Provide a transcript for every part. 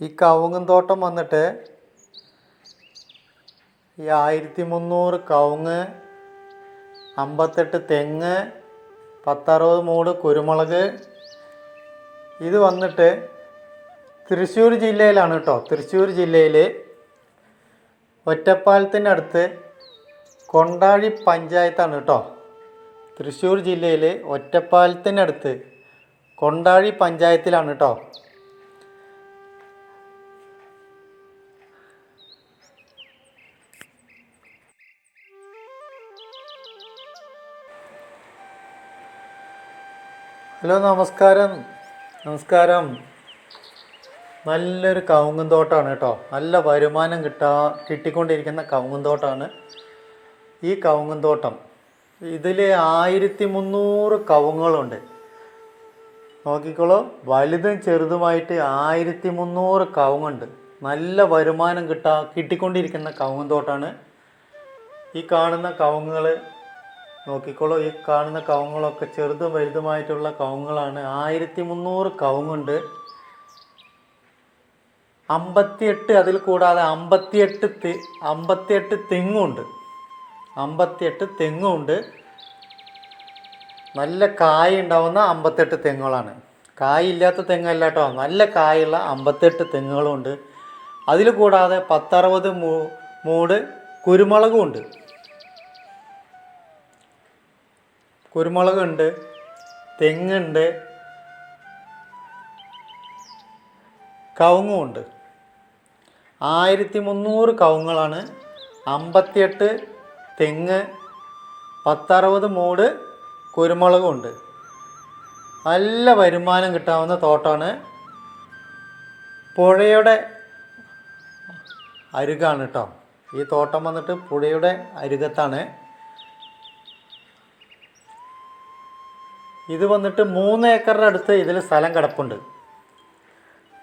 ഈ കവുങ്ങും തോട്ടം വന്നിട്ട് ഈ ആയിരത്തി മുന്നൂറ് കവുങ്ങ് അമ്പത്തെട്ട് തെങ്ങ് പത്തറുപത് മൂട് കുരുമുളക് ഇത് വന്നിട്ട് തൃശ്ശൂർ ജില്ലയിലാണ് കേട്ടോ. തൃശ്ശൂർ ജില്ലയിൽ ഒറ്റപ്പാലത്തിന്റെ അടുത്ത് കൊണ്ടാഴി പഞ്ചായത്താണ് കേട്ടോ. തൃശ്ശൂർ ജില്ലയിൽ ഒറ്റപ്പാലത്തിനടുത്ത് കൊണ്ടാഴി പഞ്ചായത്തിലാണ് കേട്ടോ. ഹലോ നമസ്കാരം. നമസ്കാരം. നല്ലൊരു കവുങ്ങും തോട്ടമാണ് കേട്ടോ. നല്ല വരുമാനം കിട്ടാ കിട്ടിക്കൊണ്ടിരിക്കുന്ന കവുങ്ങും തോട്ടമാണ് ഈ കവുങ്ങും തോട്ടം ഇതിൽ ആയിരത്തി മുന്നൂറ് കവുങ്ങുകളുണ്ട്. നോക്കിക്കോളൂ. വലുതും ചെറുതുമായിട്ട് ആയിരത്തി മുന്നൂറ് കവുങ്ങുണ്ട്. നല്ല വരുമാനം കിട്ടാ കിട്ടിക്കൊണ്ടിരിക്കുന്ന കവുങ്ങും തോട്ടമാണ് ഈ കാണുന്ന കവുങ്ങുകൾ നോക്കിക്കോളൂ ഈ കാണുന്ന കവുങ്ങളൊക്കെ ചെറുതും വലുതുമായിട്ടുള്ള കവുങ്ങളാണ് ആയിരത്തി മുന്നൂറ് കവുങ്ങുണ്ട്. അമ്പത്തിയെട്ട് അതിൽ കൂടാതെ അമ്പത്തിയെട്ട് തെ അമ്പത്തിയെട്ട് തെങ്ങുണ്ട്. അമ്പത്തിയെട്ട് തെങ്ങുണ്ട്. നല്ല കായ ഉണ്ടാവുന്ന അമ്പത്തെട്ട് തെങ്ങുകളാണ്. കായില്ലാത്ത തെങ്ങല്ല കേട്ടോ നല്ല കായുള്ള അമ്പത്തെട്ട് തെങ്ങുകളുണ്ട്. അതിൽ കൂടാതെ പത്തറുപത് മൂ മൂട് കുരുമുളകും ഉണ്ട്. കുരുമുളകുണ്ട് തെങ്ങുണ്ട് കവുങ്ങുമുണ്ട്. ആയിരത്തി മുന്നൂറ് കവുങ്ങളാണ് അമ്പത്തിയെട്ട് തെങ്ങ് പത്തറുപത് മൂട് കുരുമുളകും ഉണ്ട് നല്ല വരുമാനം കിട്ടാവുന്ന തോട്ടമാണ് പുഴയുടെ അരുകാണ് കേട്ടോ. ഈ തോട്ടം വന്നിട്ട് പുഴയുടെ അരുകത്താണ് ഇത് വന്നിട്ട് മൂന്ന് ഏക്കറിന്റെ അടുത്ത് ഇതിൽ സ്ഥലം കിടപ്പുണ്ട്.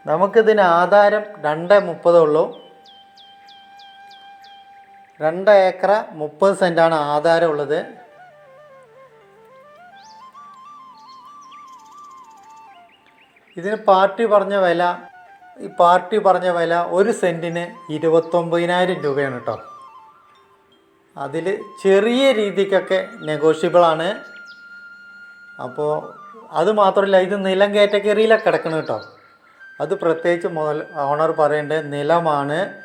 നമുക്കിതിന് ആധാരം രണ്ട് മുപ്പതേ ഉള്ളൂ. രണ്ട് ഏക്കറ മുപ്പത് സെന്റാണ് ആധാരം ഉള്ളത് ഇതിന് പാർട്ടി പറഞ്ഞ വില ഈ പാർട്ടി പറഞ്ഞ വില ഒരു സെന്റിന് ഇരുപത്തൊമ്പതിനായിരം രൂപയാണ് കേട്ടോ. അതിൽ ചെറിയ രീതിക്കൊക്കെ നെഗോഷ്യബിളാണ് അപ്പോൾ അത് മാത്രമല്ല ഇത് നിലം കാറ്റഗറിയിലാണ് കിടക്കണം കേട്ടോ. അത് പ്രത്യേകിച്ച് മുതൽ ഓണർ പറയേണ്ടത് നിലമാണ്.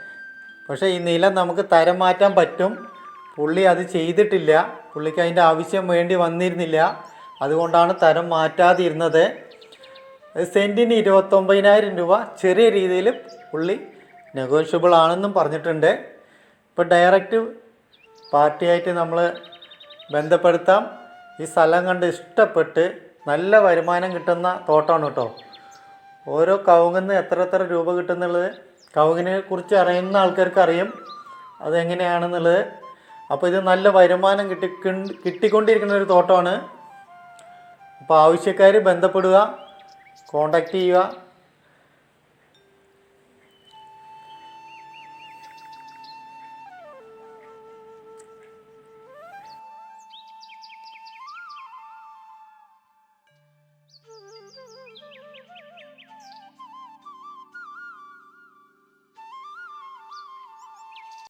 പക്ഷേ ഈ നിലം നമുക്ക് തരം മാറ്റാൻ പറ്റും. പുള്ളി അത് ചെയ്തിട്ടില്ല. പുള്ളിക്ക് അതിന്റെ ആവശ്യം വേണ്ടി വന്നിരുന്നില്ല. അതുകൊണ്ടാണ് തരം മാറ്റാതിരുന്നത്. സെന്റിന് ഇരുപത്തൊമ്പതിനായിരം രൂപ ചെറിയ രീതിയിൽ പുള്ളി നെഗോഷ്യബിൾ ആണെന്നും പറഞ്ഞിട്ടുണ്ട്. ഇപ്പോൾ ഡയറക്റ്റ് പാർട്ടിയായിട്ട് നമ്മൾ ബന്ധപ്പെടുത്താം. ഈ സ്ഥലം കണ്ട് ഇഷ്ടപ്പെട്ട് നല്ല വരുമാനം കിട്ടുന്ന തോട്ടമാണ് കേട്ടോ. ഓരോ കവുങ്ങിന്ന് എത്ര എത്ര രൂപ കിട്ടുന്നുള്ളത് കവുങ്ങിനെ കുറിച്ച് അറിയുന്ന ആൾക്കാർക്ക് അറിയും അതെങ്ങനെയാണെന്നുള്ളത്. അപ്പോൾ ഇത് നല്ല വരുമാനം കിട്ടി കിട്ടിക്കൊണ്ടിരിക്കുന്ന ഒരു തോട്ടമാണ്. അപ്പോൾ ആവശ്യക്കാർ ബന്ധപ്പെടുക കോണ്ടാക്ട് ചെയ്യുക.